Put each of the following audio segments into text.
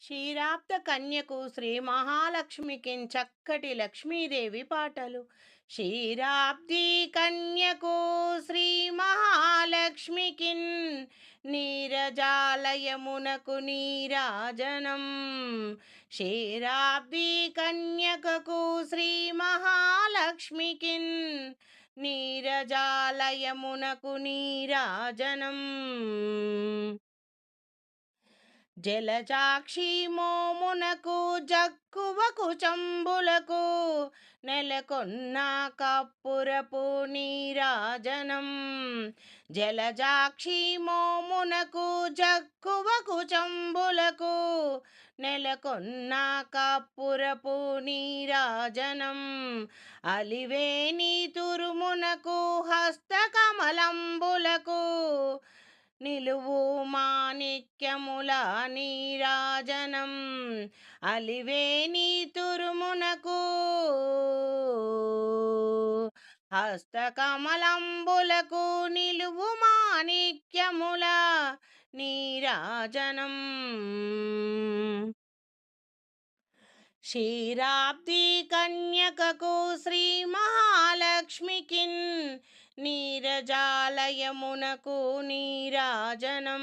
క్షీరాబ్ద కన్యకు శ్రీ మహాలక్ష్మికి చక్కటి లక్ష్మీదేవి పాటలు. క్షీరాబ్ది కన్యకు శ్రీ మహాలక్ష్మికి నీరజాలయమునకు నీరాజనం. క్షీరాబ్ది కన్యకకు శ్రీ మహాలక్ష్మికి నీరజాలయమునకు నీరాజనం. జలజాక్షి మోమునకు జక్కువకు చంబులకు నెలకొన్న కప్పురపు నీరాజనం. జలజాక్షి మోమునకు జక్కువకు చంబులకు నెలకొన్న కప్పురపు నీరాజనం. అలివేని తురుమునకు హస్తకమలంబులకు నిలువు మాణిక్యముల నీరాజనం అలివేని తురుమునకు. హస్తకమలంబులకు నిలువు మాణిక్యముల నీరాజనం. క్షీరాబ్ది కన్యకకు శ్రీ మహాలక్ష్మికిన్ నీరజాలయమునకు నీరాజనం.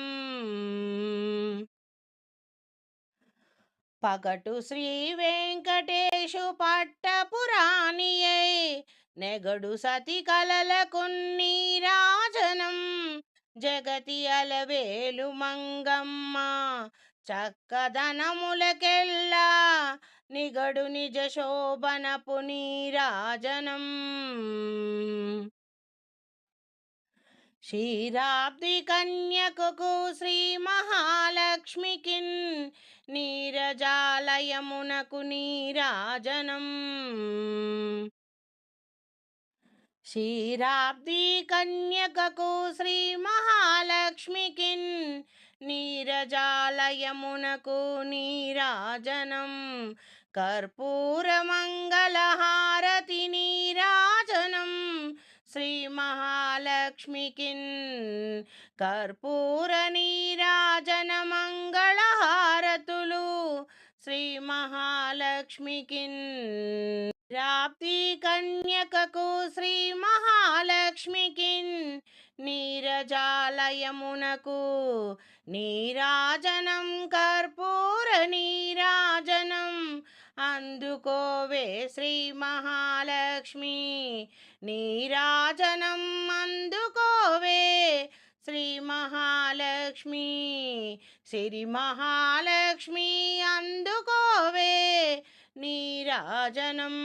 పగటు శ్రీ వెంకటేశు పట్టపురాణియై నెగడు సతి కలలకు నీరాజనం. జగతి అలవేలు మంగమ్మ చక్కదనములకెల్లా నిగడు నిజ శోభనపు నీరాజనం. క్షీరాబ్ది కన్యకు శ్రీ మహాలక్ష్మికి నీరజాలయమునకు నీరాజనం. క్షీరాబ్ది కన్యకకు శ్రీ మహాలక్ష్మికి నీరజాలయమునకు నీరాజనం. కర్పూరమంగళహారతి నీరా లక్ష్మికిన్ కర్పూర నీరాజన మంగళహారతులు. శ్రీ మహాలక్ష్మికిన్ రాప్తి కన్యకకు శ్రీ మహాలక్ష్మికిన్ నీరజాలయమునకు నీరాజనం కర్పూర నీరాజనం. అందుకోవే శ్రీ లక్ష్మి నీరాజనం అందుకోవే. శ్రీ మహాలక్ష్మి శ్రీ మహాలక్ష్మి అందుకోవే. నీరాజనం